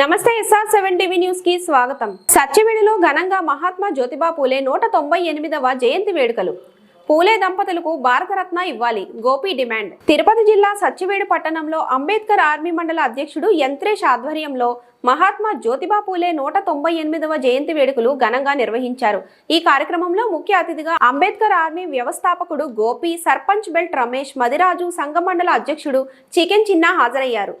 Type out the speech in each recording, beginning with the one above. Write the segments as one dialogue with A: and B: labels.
A: నమస్తే SR seven TV న్యూస్కి స్వాగతం. సత్యవేడిలో ఘనంగా మహాత్మా జ్యోతిబా పూలే నూట తొంభై ఎనిమిదవ జయంతి వేడుకలు. పూలే దంపతులకు భారతరత్న ఇవ్వాలి గోపి డిమాండ్. తిరుపతి జిల్లా సత్యవేడు పట్టణంలో అంబేద్కర్ ఆర్మీ మండల అధ్యక్షుడు యంత్రేష్ ఆధ్వర్యంలో మహాత్మా జ్యోతిబా పూలే నూట తొంభై ఎనిమిదవ జయంతి వేడుకలు ఘనంగా నిర్వహించారు. ఈ కార్యక్రమంలో ముఖ్య అతిథిగా అంబేద్కర్ ఆర్మీ వ్యవస్థాపకుడు గోపి సర్పంచ్ బెల్ట్ రమేష్ మదిరాజు సంఘమండల అధ్యక్షుడు చికెన్ చిన్న హాజరయ్యారు.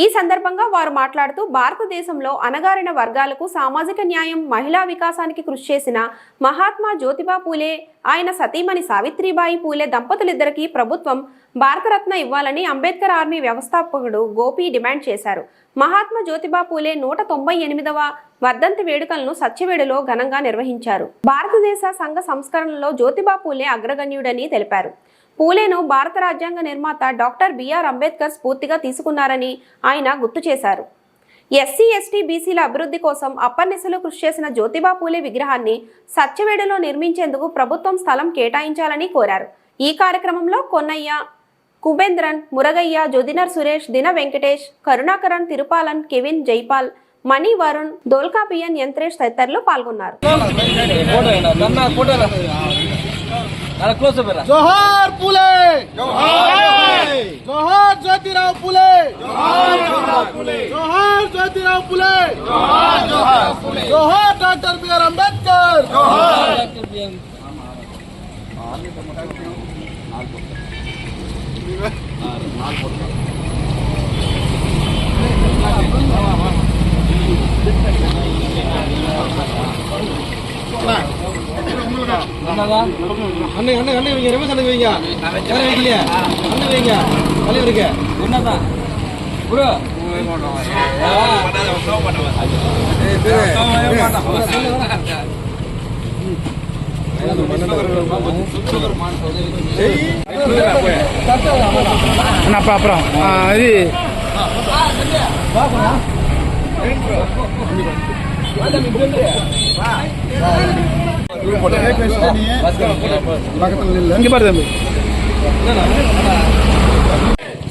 A: ఈ సందర్భంగా వారు మాట్లాడుతూ భారతదేశంలో అణగారిన వర్గాలకు సామాజిక న్యాయం మహిళా వికాసానికి కృషి చేసిన మహాత్మా జ్యోతిబా పూలే ఆయన సతీమణి సావిత్రిబాయి పూలే దంపతులిద్దరికీ ప్రభుత్వం భారతరత్న ఇవ్వాలని అంబేద్కర్ ఆర్మీ వ్యవస్థాపకుడు గోపి డిమాండ్ చేశారు. మహాత్మా జ్యోతిబా పూలే నూట తొంభై ఎనిమిదవ వర్ధంతి వేడుకలను సత్యవేడులో ఘనంగా నిర్వహించారు. భారతదేశ సంఘ సంస్కరణలో జ్యోతిబా పూలే అగ్రగణ్యుడని తెలిపారు. పూలేను భారత రాజ్యాంగ నిర్మాత డాక్టర్ బిఆర్ అంబేద్కర్ స్ఫూర్తిగా తీసుకున్నారని ఆయన గుర్తు చేశారు. ఎస్సీ ఎస్టీ బీసీల అభివృద్ధి కోసం అప్పర్నిశలు కృషి చేసిన జ్యోతిబా పూలే విగ్రహాన్ని సత్యవేడులో నిర్మించేందుకు ప్రభుత్వం స్థలం కేటాయించాలని కోరారు. ఈ కార్యక్రమంలో కొన్నయ్య కుబేంద్రన్ మురగయ్య జోదినర్ సురేష్ దిన వెంకటేష్ కరుణాకరన్ తిరుపాలన్ కెవిన్ జైపాల్ మణి వరుణ్ దోల్కాపియన్ యంత్రేష్ తదితరులు పాల్గొన్నారు.
B: তারা ক্লোজ হবে না। জোহর পুলে। জোহর জ্যোতিরাও পুলে। Johar Jyotirao Phule. Johar doctor B R Ambedkar. আর মাল
C: அண்ணன் அண்ணன் அண்ணன் வைங்க ரமேஷ் அண்ணன் வைங்க. யாரும் வைக்கலையா? அண்ணன் வைங்க. தலைவருக்கு என்னதான் ப்ரோ
D: அப்புறம். அப்புறம் இது பாக்கலாம்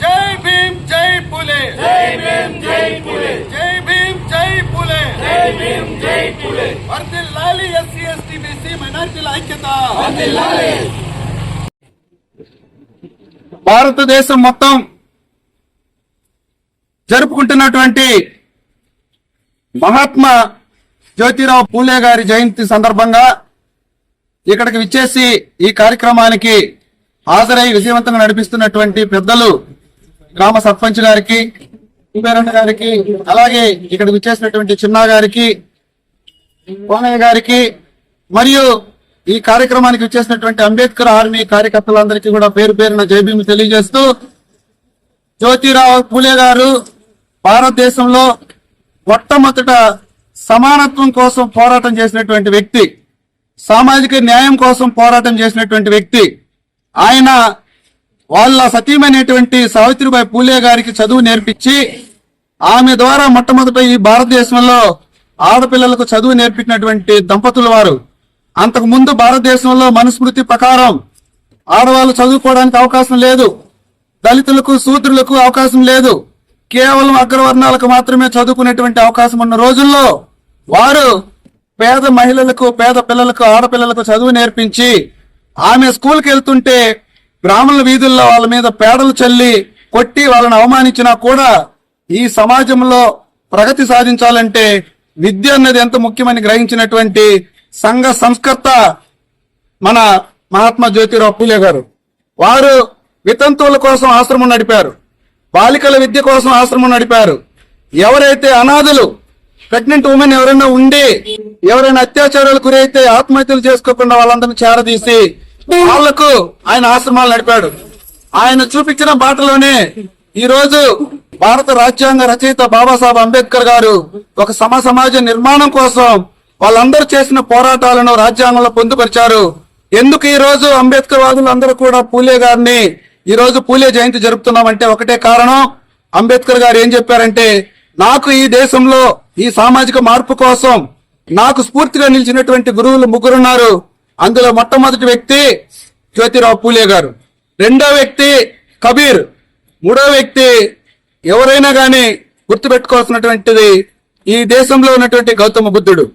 B: జై భీమ్ జై పులే. జై భీమ్ జై పులే. జై భీమ్ జై పులే. జై భీమ్ జై పులే. వర్దిల్లాలి ఎస్సీ ఎస్టీ బీసీ మైనార్టీల ఐక్యత.
E: వర్దిల్లాలి భారతదేశం మొత్తం జరుపుకుంటున్నటువంటి మహాత్మా జ్యోతిరావు పూలే గారి జయంతి సందర్భంగా ఇక్కడికి విచ్చేసి ఈ కార్యక్రమానికి హాజరై విజయవంతంగా నడిపిస్తున్నటువంటి పెద్దలు గ్రామ సర్పంచ్ గారికి గారికి అలాగే ఇక్కడికి విచ్చేసినటువంటి చిన్నా గారికి కోనయ్య గారికి మరియు ఈ కార్యక్రమానికి వచ్చేసినటువంటి అంబేద్కర్ ఆర్మీ కార్యకర్తలందరికీ కూడా పేరు పేరున జైభీమి తెలియజేస్తూ జ్యోతిరావు పూలే గారు భారతదేశంలో మొట్టమొదట సమానత్వం కోసం పోరాటం చేసినటువంటి వ్యక్తి. సామాజిక న్యాయం కోసం పోరాటం చేసినటువంటి వ్యక్తి ఆయన వాళ్ళ సతీమైనటువంటి సావిత్రిబాయి పూలే గారికి చదువు నేర్పించి ఆమె ద్వారా మొట్టమొదట ఈ భారతదేశంలో ఆడపిల్లలకు చదువు నేర్పించినటువంటి దంపతుల వారు. అంతకు ముందు భారతదేశంలో మనుస్మృతి ప్రకారం ఆడవాళ్ళు చదువుకోవడానికి అవకాశం లేదు దళితులకు శూద్రులకు అవకాశం లేదు. కేవలం అగ్రవర్ణాలకు మాత్రమే చదువుకునేటువంటి అవకాశం ఉన్న రోజుల్లో వారు పేద మహిళలకు పేద పిల్లలకు ఆడపిల్లలకు చదువు నేర్పించి ఆమె స్కూల్కి వెళ్తుంటే బ్రాహ్మణుల వీధుల్లో వాళ్ళ మీద పేడలు చల్లి కొట్టి వాళ్ళని అవమానించినా కూడా ఈ సమాజంలో ప్రగతి సాధించాలంటే విద్య అన్నది ఎంత ముఖ్యమని గ్రహించినటువంటి సంఘ సంస్కర్త మన మహాత్మా జ్యోతిరావు పూలే గారు. వారు వితంతువుల కోసం ఆశ్రమం నడిపారు. బాలికల విద్య కోసం ఆశ్రమం నడిపారు. ఎవరైతే అనాథులు ప్రెగ్నెంట్ ఉమెన్ ఎవరైనా ఉండి ఎవరైనా అత్యాచారాలు గురైతే ఆత్మహత్యలు చేసుకోకుండా వాళ్ళందరినీ చేరదీసి వాళ్ళకు ఆయన ఆశ్రమాలు నడిపాడు. ఆయన చూపించిన బాటలోనే ఈ రోజు భారత రాజ్యాంగ రచయిత బాబాసాహెబ్ అంబేద్కర్ గారు ఒక సమ సమాజ నిర్మాణం కోసం వాళ్ళందరూ చేసిన పోరాటాలను రాజ్యాంగంలో పొందుపరిచారు. ఎందుకు ఈ రోజు అంబేద్కర్ వాదులు అందరూ కూడా పూలే గారిని ఈ రోజు పూలే జయంతి జరుపుతున్నామంటే ఒకటే కారణం. అంబేద్కర్ గారు ఏం చెప్పారంటే నాకు ఈ దేశంలో ఈ సామాజిక మార్పు కోసం నాకు స్ఫూర్తిగా నిలిచినటువంటి గురువులు ముగ్గురున్నారు. అందులో మొట్టమొదటి వ్యక్తి జ్యోతిరావు పూలే గారు. రెండో వ్యక్తి కబీర్. మూడో వ్యక్తి ఎవరైనా కానీ గుర్తుపెట్టుకోవాల్సినటువంటిది ఈ దేశంలో ఉన్నటువంటి గౌతమ బుద్ధుడు.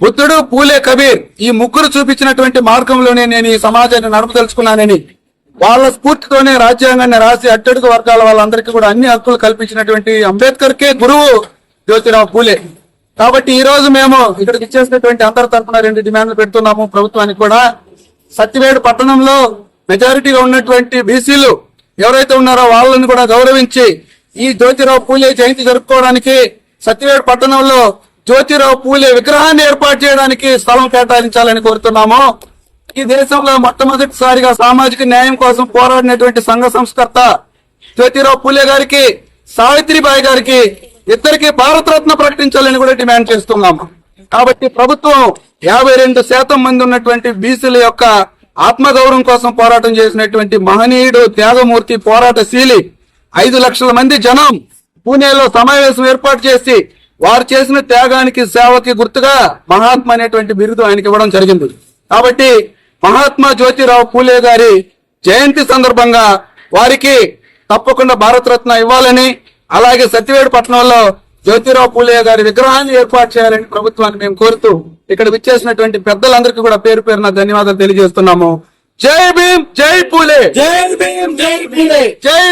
E: బుద్ధుడు పూలే కబీర్ ఈ ముగ్గురు చూపించినటువంటి మార్గంలోనే నేను ఈ సమాజాన్ని నడపదలుచుకున్నానని వాళ్ళ స్ఫూర్తితోనే రాజ్యాంగాన్ని రాసి అట్టడుగు వర్గాల వాళ్ళందరికీ కూడా అన్ని హక్కులు కల్పించినటువంటి అంబేద్కర్ కే గురువు జ్యోతిరావు పూలే. కాబట్టి ఈ రోజు మేము ఇక్కడికి ఇచ్చేసినటువంటి అందరి తరఫున రెండు డిమాండ్లు పెడుతున్నాము. ప్రభుత్వానికి కూడా సత్యవేడు పట్టణంలో మెజారిటీగా ఉన్నటువంటి బీసీలు ఎవరైతే ఉన్నారో వాళ్ళని కూడా గౌరవించి ఈ జ్యోతిరావు పూలే జయంతి జరుపుకోవడానికి సత్యవేడు పట్టణంలో జ్యోతిరావు పూలే విగ్రహాన్ని ఏర్పాటు చేయడానికి స్థలం కేటాయించాలని కోరుతున్నాము. ఈ దేశంలో మొట్టమొదటిసారిగా సామాజిక న్యాయం కోసం పోరాడినటువంటి సంఘ సంస్కర్త జ్యోతిరావు పూలే గారికి సావిత్రిబాయి గారికి ఇద్దరికి భారతరత్న ప్రకటించాలని కూడా డిమాండ్ చేస్తున్నాము కాబట్టి ప్రభుత్వం యాభై రెండు శాతం మంది ఉన్నటువంటి బీసీల యొక్క ఆత్మగౌరవం కోసం పోరాటం చేసినటువంటి మహనీయుడు త్యాగమూర్తి పోరాటశీలి ఐదు లక్షల మంది జనం పూణేలో సమావేశం ఏర్పాటు చేసి వారు చేసిన త్యాగానికి సేవకి గుర్తుగా మహాత్మ అనేటువంటి బిరుదు ఆయనకి ఇవ్వడం జరిగింది. కాబట్టి మహాత్మా జ్యోతిరావు పూలే గారి జయంతి సందర్భంగా వారికి తప్పకుండా భారతరత్న ఇవ్వాలని అలాగే సత్యవేడు పట్టణంలో జ్యోతిరావు పూలే గారి విగ్రహాన్ని ఏర్పాటు చేయాలని ప్రభుత్వాన్ని మేము కోరుతూ ఇక్కడ విచ్చేసినటువంటి పెద్దలందరికీ కూడా పేరు పేరున ధన్యవాదాలు తెలియజేస్తున్నాము. జై భీమ్ జై పూలే! జై భీమ్ జై పూలే! జై